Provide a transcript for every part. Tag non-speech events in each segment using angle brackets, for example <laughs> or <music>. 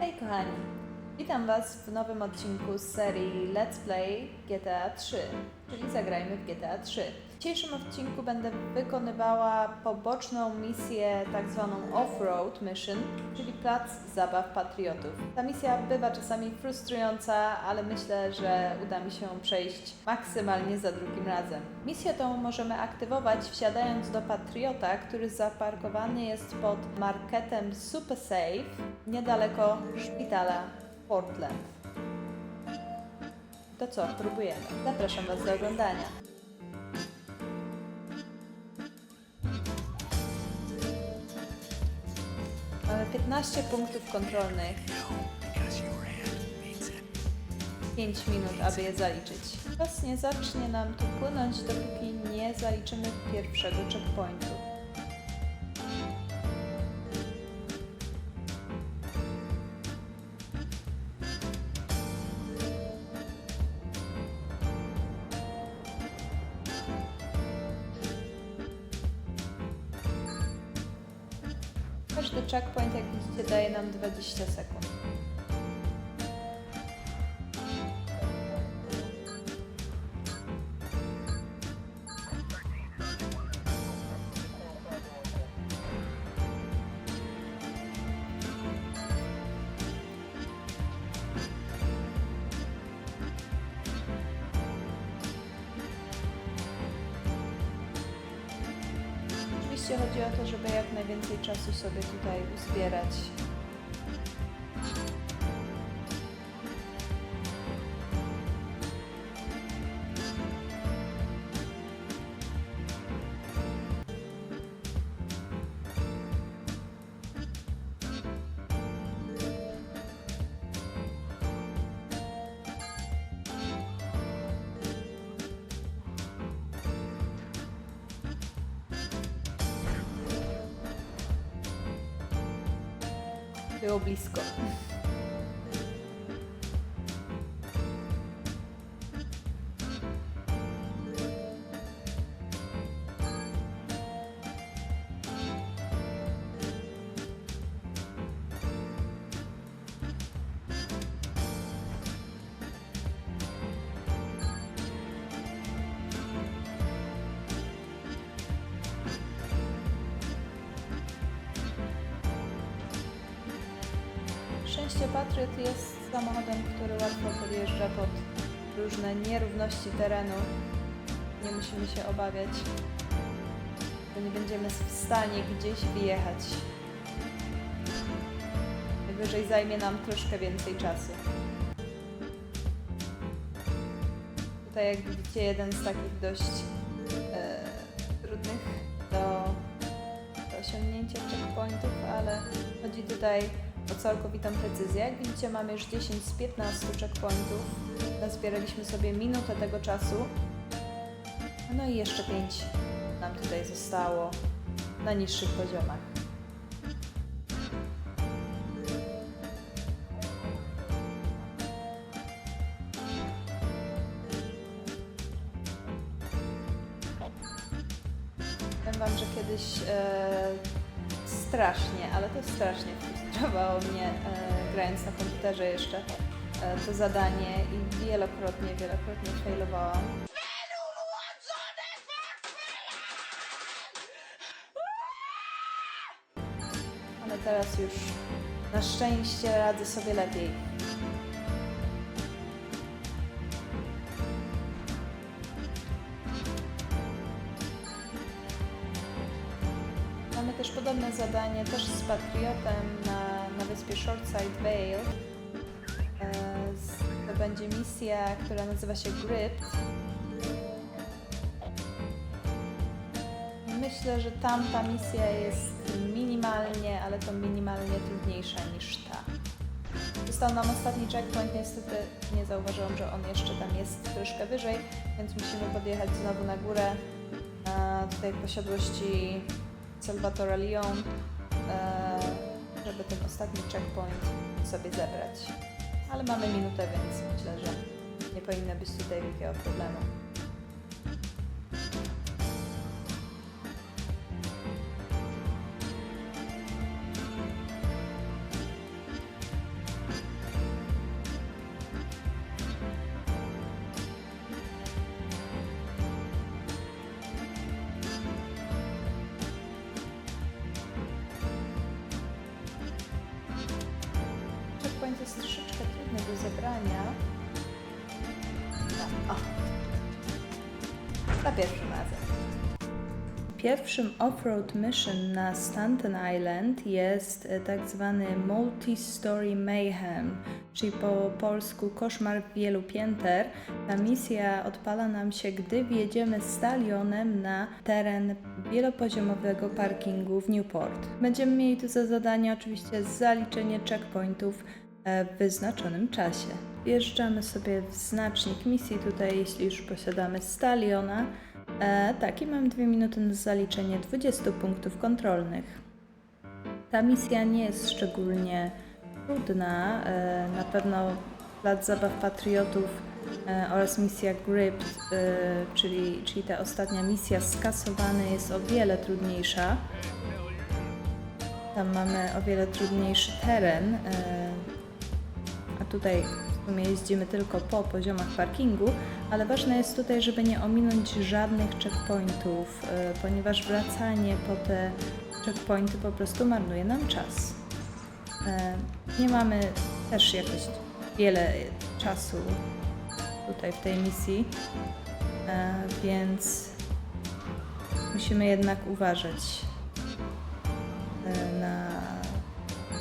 Hej kochani, witam Was w nowym odcinku z serii Let's Play GTA 3, czyli zagrajmy w GTA 3. W dzisiejszym odcinku będę wykonywała poboczną misję, tak zwaną Off-Road Mission, czyli plac zabaw patriotów. Ta misja bywa czasami frustrująca, ale myślę, że uda mi się przejść maksymalnie za drugim razem. Misję tą możemy aktywować wsiadając do Patriota, który zaparkowany jest pod marketem Super Safe niedaleko szpitala Portland. To co, próbujemy. Zapraszam Was do oglądania. Mamy 15 punktów kontrolnych. 5 minut, aby je zaliczyć. Czas nie zacznie nam tu płynąć, dopóki nie zaliczymy pierwszego checkpointu. Każdy checkpoint, jak widzicie, daje nam 20 sekund. Oczywiście chodzi o to, żeby jak najwięcej czasu sobie tutaj uzbierać. Było blisko. Szczęście Patriot jest samochodem, który łatwo podjeżdża pod różne nierówności terenu. Nie musimy się obawiać, że nie będziemy w stanie gdzieś wyjechać. Najwyżej zajmie nam troszkę więcej czasu. Tutaj jak widzicie jeden z takich dość e, trudnych do, do osiągnięcia checkpointów, ale chodzi tutaj o całkowitą precyzję. Jak widzicie mamy już 10 z 15 checkpointów. Nazbieraliśmy sobie minutę tego czasu. No i jeszcze 5 nam tutaj zostało na niższych poziomach. Powiem Wam, że kiedyś e, strasznie, ale to strasznie frustrowało mnie, e, grając na komputerze jeszcze, e, to zadanie i wielokrotnie, wielokrotnie failowałam. Ale teraz już na szczęście radzę sobie lepiej. Mamy też podobne zadanie, też z Patriotem na wyspie Shortside Vale. E, To będzie misja, która nazywa się Gripped. Myślę, że tamta misja jest minimalnie, ale to minimalnie trudniejsza niż ta. Został nam ostatni checkpoint, niestety nie zauważyłam, że on jeszcze tam jest troszkę wyżej, więc musimy podjechać znowu na górę, e, tutaj posiadłości Salvatore Leon, e, żeby ten ostatni checkpoint sobie zebrać. Ale mamy minutę, więc myślę, że nie powinno być tutaj wielkiego problemu. Zebrania. No, o. Za pierwszym razem. Pierwszym off-road mission na Stanton Island jest e, tak zwany Multi-Story Mayhem, czyli po polsku koszmar wielu pięter. Ta misja odpala nam się, gdy wjedziemy stalionem na teren wielopoziomowego parkingu w Newport. Będziemy mieli tu za zadanie oczywiście zaliczenie checkpointów w wyznaczonym czasie. Wjeżdżamy sobie w znacznik misji tutaj, jeśli już posiadamy staliona. E, tak, i mam dwie minuty na zaliczenie 20 punktów kontrolnych. Ta misja nie jest szczególnie trudna. E, na pewno Plac Zabaw Patriotów e, oraz misja Gripped, e, czyli, czyli ta ostatnia misja skasowany jest o wiele trudniejsza. Tam mamy o wiele trudniejszy teren, e, tutaj w sumie jeździmy tylko po poziomach parkingu, ale ważne jest tutaj, żeby nie ominąć żadnych checkpointów, e, ponieważ wracanie po te checkpointy po prostu marnuje nam czas. E, Nie mamy też jakoś wiele czasu tutaj w tej misji, e, więc musimy jednak uważać na,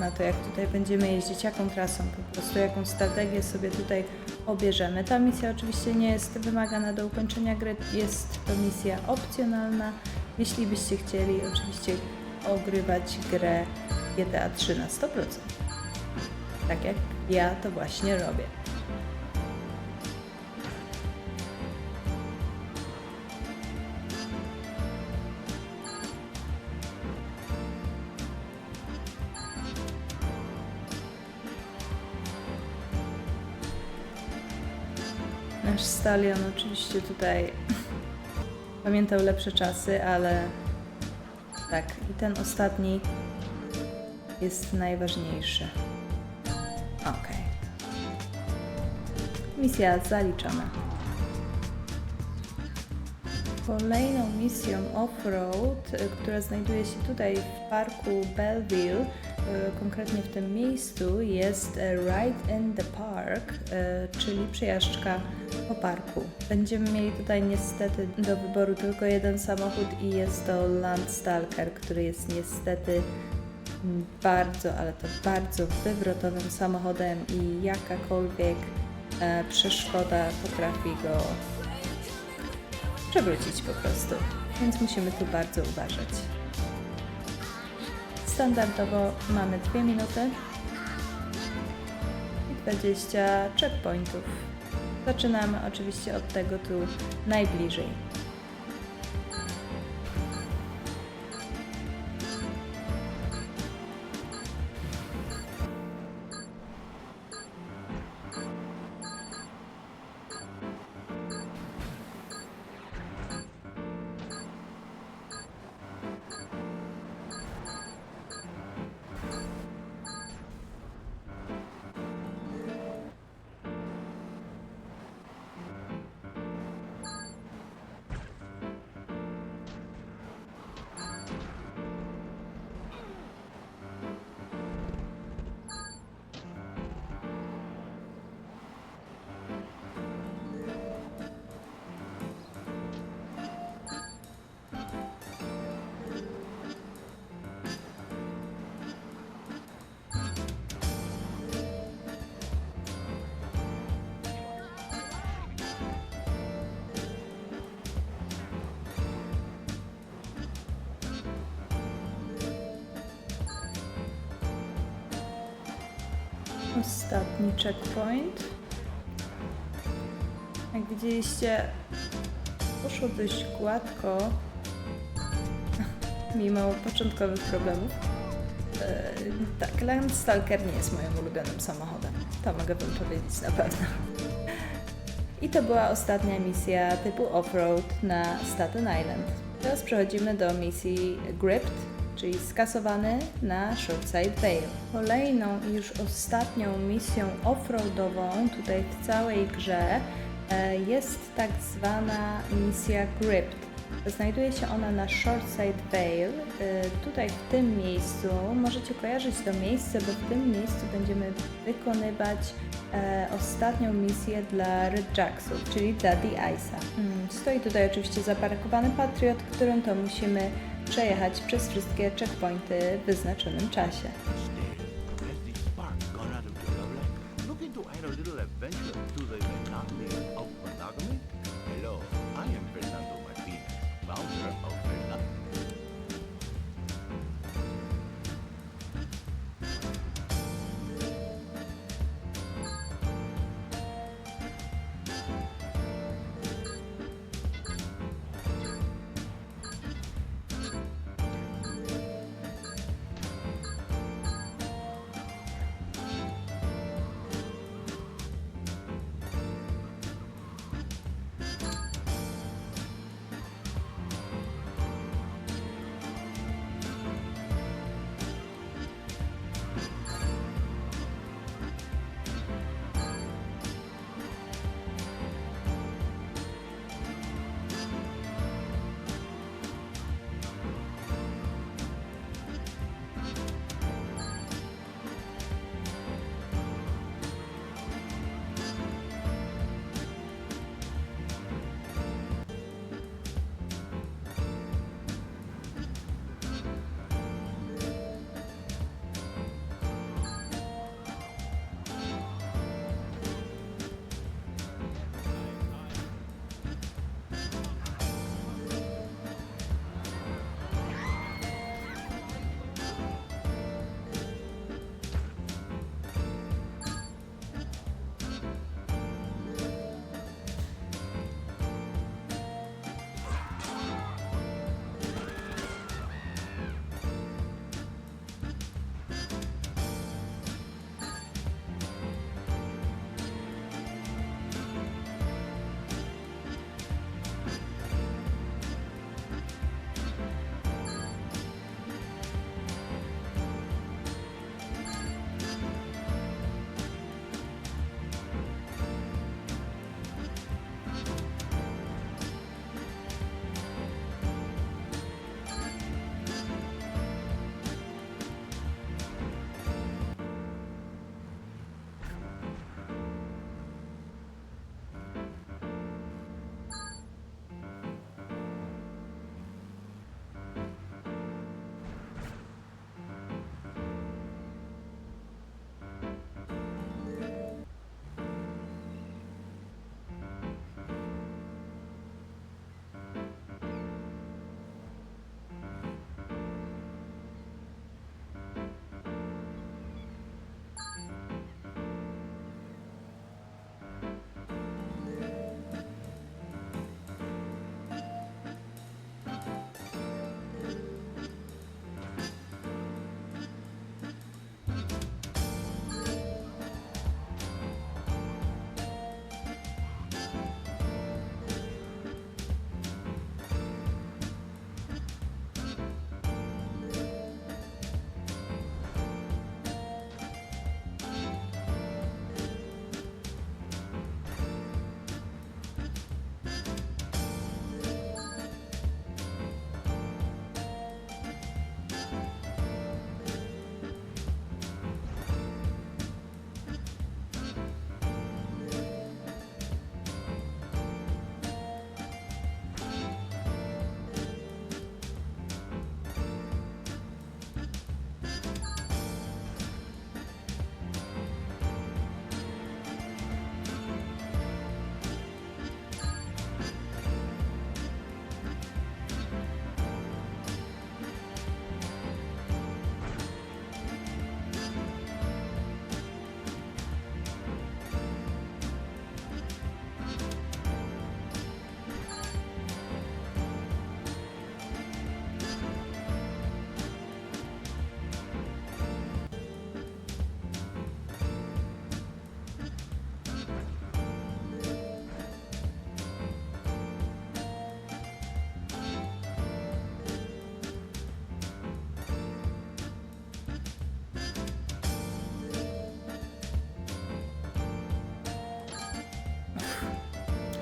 na to, jak tutaj będziemy jeździć, jaką trasą, po prostu jaką strategię sobie tutaj obierzemy. Ta misja oczywiście nie jest wymagana do ukończenia gry, jest to misja opcjonalna. Jeśli byście chcieli oczywiście ogrywać grę GTA 3 na 100%. Tak jak ja to właśnie robię. Stalion oczywiście tutaj pamiętał lepsze czasy, ale tak, i ten ostatni jest najważniejszy. Okej. Misja zaliczona. Kolejną misją off-road, y, która znajduje się tutaj w parku Belleville, y, konkretnie w tym miejscu, jest e, Ride in the Park, y, czyli przejażdżka po parku. Będziemy mieli tutaj niestety do wyboru tylko jeden samochód i jest to Landstalker, który jest niestety bardzo, ale to bardzo wywrotowym samochodem i jakakolwiek e, przeszkoda potrafi go przewrócić po prostu. Więc musimy tu bardzo uważać. Standardowo mamy 2 minuty i 20 checkpointów. Zaczynamy oczywiście od tego tu najbliżej. Ostatni checkpoint. Jak widzieliście, poszło dość gładko, <laughs> mimo początkowych problemów. E, tak, Landstalker nie jest moim ulubionym samochodem. To mogę wam powiedzieć na pewno. I to była ostatnia misja typu off-road na Staten Island. Teraz przechodzimy do misji Gripped, czyli skasowany na Shortside Vale. Kolejną i już ostatnią misją offroadową tutaj w całej grze e, jest tak zwana misja Gripped. Znajduje się ona na Shoreside Vale. Y, Tutaj w tym miejscu możecie kojarzyć to miejsce, bo w tym miejscu będziemy wykonywać e, ostatnią misję dla Red Jacksów, czyli dla The Ice'a. Mm, Stoi tutaj oczywiście zaparkowany Patriot, którym to musimy przejechać przez wszystkie checkpointy w wyznaczonym czasie.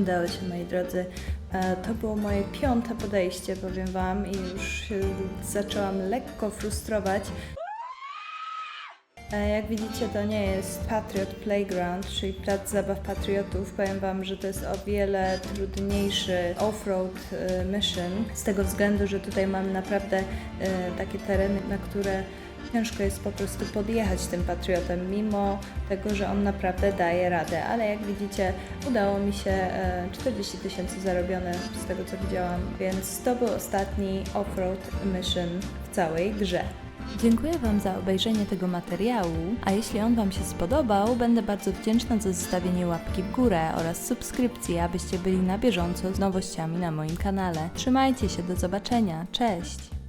Udało się, moi drodzy, E, To było moje piąte podejście, powiem Wam, i już zaczęłam lekko frustrować. E, Jak widzicie, to nie jest Patriot Playground, czyli plac zabaw patriotów. Powiem Wam, że to jest o wiele trudniejszy off-road e, mission, z tego względu, że tutaj mamy naprawdę takie tereny, na które ciężko jest po prostu podjechać tym Patriotem, mimo tego, że on naprawdę daje radę. Ale jak widzicie, udało mi się e, 40 tysięcy zarobione z tego, co widziałam, więc to był ostatni off-road mission w całej grze. Dziękuję Wam za obejrzenie tego materiału, a jeśli on Wam się spodobał, będę bardzo wdzięczna za zostawienie łapki w górę oraz subskrypcji, abyście byli na bieżąco z nowościami na moim kanale. Trzymajcie się, do zobaczenia, cześć!